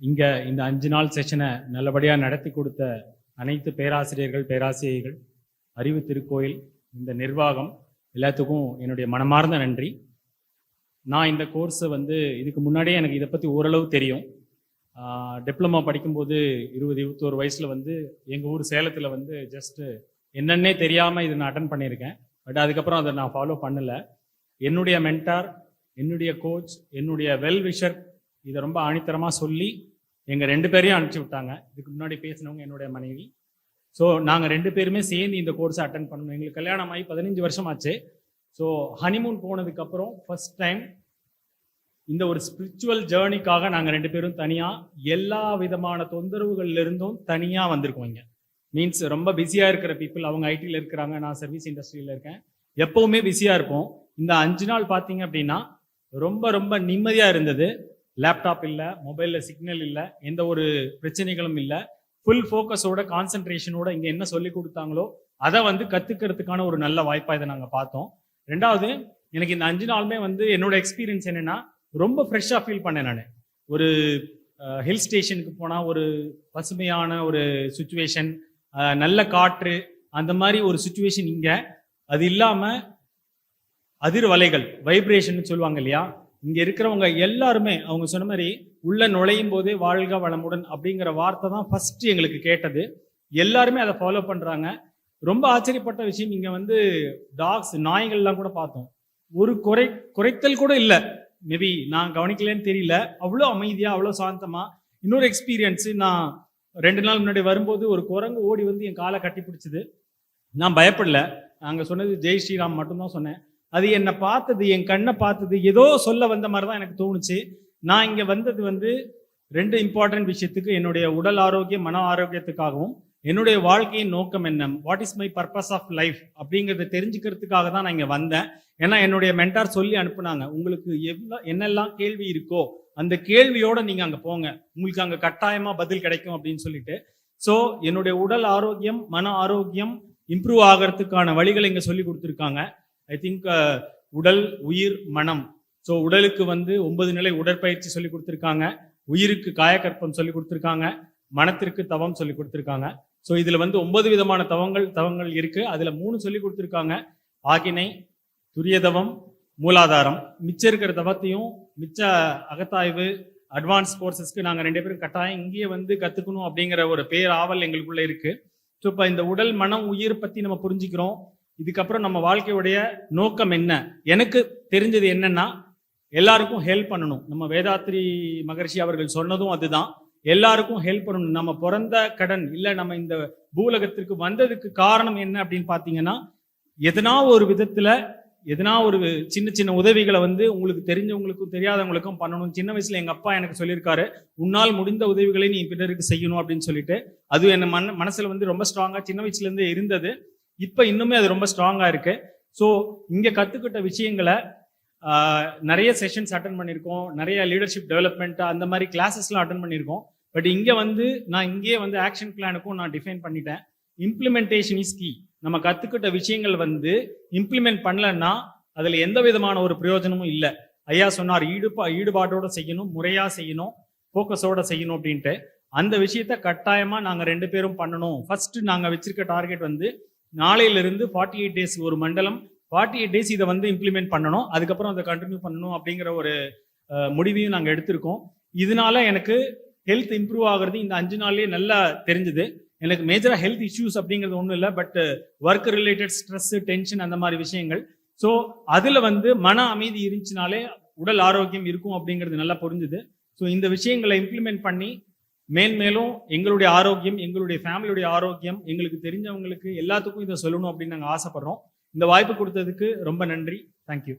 இங்கே இந்த அஞ்சு நாள் செஷனை நல்லபடியாக நடத்தி கொடுத்த அனைத்து பேராசிரியர்கள் பேராசிரியர்கள் அறிவு திருக்கோயில் இந்த நிர்வாகம் எல்லாத்துக்கும் என்னுடைய மனமார்ந்த நன்றி. நான் இந்த கோர்ஸை வந்து இதுக்கு முன்னாடியே எனக்கு இதை பற்றி ஓரளவு தெரியும். டிப்ளமா படிக்கும்போது இருபது இருபத்தோரு வயசில் வந்து எங்கள் ஊர் சேலத்தில் வந்து ஜஸ்ட்டு என்னென்னே தெரியாமல் இதை நான் அட்டன் பண்ணியிருக்கேன். பட் அதுக்கப்புறம் அதை நான் ஃபாலோ பண்ணலை. என்னுடைய மென்டார் என்னுடைய கோச் என்னுடைய வெல் விஷர் இதை ரொம்ப ஆணித்தரமாக சொல்லி எங்கள் ரெண்டு பேரையும் அனுப்பிச்சி விட்டாங்க. இதுக்கு முன்னாடி பேசினவங்க என்னுடைய மனைவி. ஸோ நாங்கள் ரெண்டு பேருமே சேர்ந்து இந்த கோர்ஸை அட்டன் பண்ணணும். எங்களுக்கு கல்யாணம் ஆகி பதினஞ்சு வருஷம் ஆச்சு. ஸோ ஹனிமூன் போனதுக்கப்புறம் ஃபர்ஸ்ட் டைம் இந்த ஒரு ஸ்பிரிச்சுவல் ஜேர்னிக்காக நாங்கள் ரெண்டு பேரும் தனியாக எல்லா விதமான தொந்தரவுகள்லேருந்தும் தனியாக வந்திருக்கோம் இங்கே. மீன்ஸ் ரொம்ப பிஸியாக இருக்கிற பீப்புள் அவங்க ஐடியில் இருக்கிறாங்க நான் சர்வீஸ் இண்டஸ்ட்ரியில் இருக்கேன். எப்போவுமே பிஸியாக இருப்போம். இந்த அஞ்சு நாள் பார்த்தீங்க அப்படின்னா ரொம்ப ரொம்ப நிம்மதியாக இருந்தது. லேப்டாப் இல்லை மொபைலில் சிக்னல் இல்லை எந்த ஒரு பிரச்சனைகளும் இல்லை. ஃபுல் ஃபோக்கஸோட கான்சன்ட்ரேஷனோட இங்கே என்ன சொல்லி கொடுத்தாங்களோ அதை வந்து கற்றுக்கிறதுக்கான ஒரு நல்ல வாய்ப்பாக இதை நாங்கள் பார்த்தோம். ரெண்டாவது எனக்கு இந்த அஞ்சு நாளுமே வந்து என்னோட எக்ஸ்பீரியன்ஸ் என்னென்னா ரொம்ப ஃப்ரெஷ்ஷாக ஃபீல் பண்ணேன் நான். ஒரு ஹில் ஸ்டேஷனுக்கு போனால் ஒரு பசுமையான ஒரு சுச்சுவேஷன் நல்ல காற்று அந்த மாதிரி ஒரு சுச்சுவேஷன் இங்கே. அது இல்லாமல் அதிர்வலைகள் வைப்ரேஷன் சொல்லுவாங்க இல்லையா? இங்க இருக்கிறவங்க எல்லாருமே அவங்க சொன்ன மாதிரி உள்ள நுழையும் போதே வாழ்க வளமுடன் அப்படிங்கிற வார்த்தை தான் ஃபர்ஸ்ட் எங்களுக்கு கேட்டது. எல்லாருமே அதை ஃபாலோ பண்றாங்க. ரொம்ப ஆச்சரியப்பட்ட விஷயம் இங்க வந்து டாக்ஸ் நாய்கள்லாம் கூட பார்த்தோம். ஒரு குறை குறைத்தல் கூட இல்லை. மேபி நான் கவனிக்கலன்னு தெரியல. அவ்வளோ அமைதியா அவ்வளோ சாந்தமா. இன்னொரு எக்ஸ்பீரியன்ஸ் நான் ரெண்டு நாள் முன்னாடி வரும்போது ஒரு குரங்கு ஓடி வந்து என் காலை கட்டி பிடிச்சது. நான் பயப்படல. நாங்கள் சொன்னது ஜெய் ஸ்ரீராம் மட்டும்தான் சொன்னேன். அது என்னை பார்த்தது என் கண்ணை பார்த்தது ஏதோ சொல்ல வந்த மாதிரி தான் எனக்கு தோணுச்சு. நான் இங்கே வந்தது வந்து ரெண்டு இம்பார்ட்டன்ட் விஷயத்துக்கு என்னுடைய உடல் ஆரோக்கியம் மன ஆரோக்கியத்துக்காகவும் என்னுடைய வாழ்க்கையின் நோக்கம் என்ன? What is my purpose of life அப்படிங்கிறத தெரிஞ்சுக்கிறதுக்காக தான் நான் இங்கே வந்தேன். ஏன்னா என்னுடைய மென்டார் சொல்லி அனுப்புனாங்க உங்களுக்கு எவ்வளோ என்னெல்லாம் கேள்வி இருக்கோ அந்த கேள்வியோட நீங்கள் அங்கே போங்க. உங்களுக்கு அங்கே கட்டாயமாக பதில் கிடைக்கும் அப்படின்னு சொல்லிட்டு. ஸோ என்னுடைய உடல் ஆரோக்கியம் மன ஆரோக்கியம் இம்ப்ரூவ் ஆகிறதுக்கான வழிகளை இங்கே சொல்லி கொடுத்துருக்காங்க. ஐ திங்க் uh, உடல் உயிர் மனம். ஸோ உடலுக்கு வந்து ஒன்பது நிலை உடற்பயிற்சி சொல்லி கொடுத்துருக்காங்க. உயிருக்கு காயக்கற்பம் சொல்லி கொடுத்துருக்காங்க. மனத்திற்கு தவம் சொல்லி கொடுத்துருக்காங்க. ஸோ இதில் வந்து ஒன்பது விதமான தவங்கள் தவங்கள் இருக்கு. அதில் மூணு சொல்லி கொடுத்துருக்காங்க. ஆகினை துரியதவம் மூலாதாரம். மிச்சம் இருக்கிற தவத்தையும் மிச்ச அகத்தாய்வு அட்வான்ஸ் கோர்சஸ்க்கு நாங்கள் ரெண்டு பேரும் கட்டாயம் இங்கேயே வந்து கற்றுக்கணும் அப்படிங்கிற ஒரு பேர் ஆவல் எங்களுக்குள்ளே இருக்குது ஸோ இப்போ இந்த உடல் மனம் உயிர் பற்றி நம்ம புரிஞ்சுக்கிறோம். இதுக்கப்புறம் நம்ம வாழ்க்கையுடைய நோக்கம் என்ன? எனக்கு தெரிஞ்சது என்னன்னா எல்லாருக்கும் ஹெல்ப் பண்ணணும். நம்ம வேதாத்ரி மகர்ஷி அவர்கள் சொன்னதும் அதுதான். எல்லாருக்கும் ஹெல்ப் பண்ணணும். நம்ம பிறந்த கடன் இல்லை நம்ம இந்த பூலகத்திற்கு வந்ததுக்கு காரணம் என்ன அப்படின்னு பார்த்தீங்கன்னா எதனா ஒரு விதத்துல எதனா ஒரு சின்ன சின்ன உதவிகளை வந்து உங்களுக்கு தெரிஞ்சவங்களுக்கும் தெரியாதவங்களுக்கும் பண்ணணும். சின்ன வயசுல எங்க அப்பா எனக்கு சொல்லியிருக்காரு உன்னால் முடிந்த உதவிகளை நீ பிறருக்கு செய்யணும் அப்படின்னு சொல்லிட்டு. அது என்ன மன மனசுல வந்து ரொம்ப ஸ்ட்ராங்கா சின்ன வயசுல இருந்தே இருந்தது. இப்போ இன்னுமே அது ரொம்ப ஸ்ட்ராங்காக இருக்கு. ஸோ இங்கே கற்றுக்கிட்ட விஷயங்களை நிறைய செஷன்ஸ் அட்டன் பண்ணியிருக்கோம். நிறைய லீடர்ஷிப் டெவலப்மெண்ட் அந்த மாதிரி கிளாஸஸ்லாம் அட்டன் பண்ணியிருக்கோம். பட் இங்கே வந்து நான் இங்கேயே வந்து ஆக்ஷன் பிளானுக்கும் நான் டிஃபைன் பண்ணிட்டேன். இம்ப்ளிமெண்டேஷன் இஸ் கீ நம்ம கற்றுக்கிட்ட விஷயங்கள் வந்து இம்ப்ளிமெண்ட் பண்ணலன்னா அதில் எந்த விதமான ஒரு பிரயோஜனமும் இல்லை. ஐயா சொன்னார் ஈடுபா ஈடுபாட்டோட செய்யணும் முறையாக செய்யணும் ஃபோக்கஸோட செய்யணும் அப்படின்ட்டு. அந்த விஷயத்த கட்டாயமாக நாங்கள் ரெண்டு பேரும் பண்ணணும். ஃபர்ஸ்ட் நாங்கள் வச்சிருக்க டார்கெட் வந்து நாளையிலிருந்து ஃபார்ட்டி எயிட் டேஸ் ஒரு மண்டலம் ஃபார்ட்டி எயிட் டேஸ் இதை வந்து இம்ப்ளிமெண்ட் பண்ணணும். அதுக்கப்புறம் அதை கண்டினியூ பண்ணணும் அப்படிங்கிற ஒரு முடிவையும் நாங்கள் எடுத்திருக்கோம். இதனால எனக்கு ஹெல்த் இம்ப்ரூவ் ஆகுறது இந்த அஞ்சு நாள்லேயே நல்லா தெரிஞ்சுது. எனக்கு மேஜராக ஹெல்த் இஷ்யூஸ் அப்படிங்கிறது ஒன்றும் இல்லை but work related stress tension அந்த மாதிரி விஷயங்கள். ஸோ அதில் வந்து மன அமைதி இருந்துச்சுனாலே உடல் ஆரோக்கியம் இருக்கும் அப்படிங்கிறது நல்லா புரிஞ்சுது. ஸோ இந்த விஷயங்களை இம்ப்ளிமெண்ட் பண்ணி மேன்மேலும் எங்களுடைய ஆரோக்கியம் எங்களுடைய ஃபேமிலியுடைய ஆரோக்கியம் எங்களுக்கு தெரிஞ்சவங்களுக்கு எல்லாத்துக்கும் இதை சொல்லணும் அப்படின்னு நாங்கள் ஆசைப்படுறோம். இந்த வாய்ப்பு கொடுத்ததுக்கு ரொம்ப நன்றி. தேங்க்யூ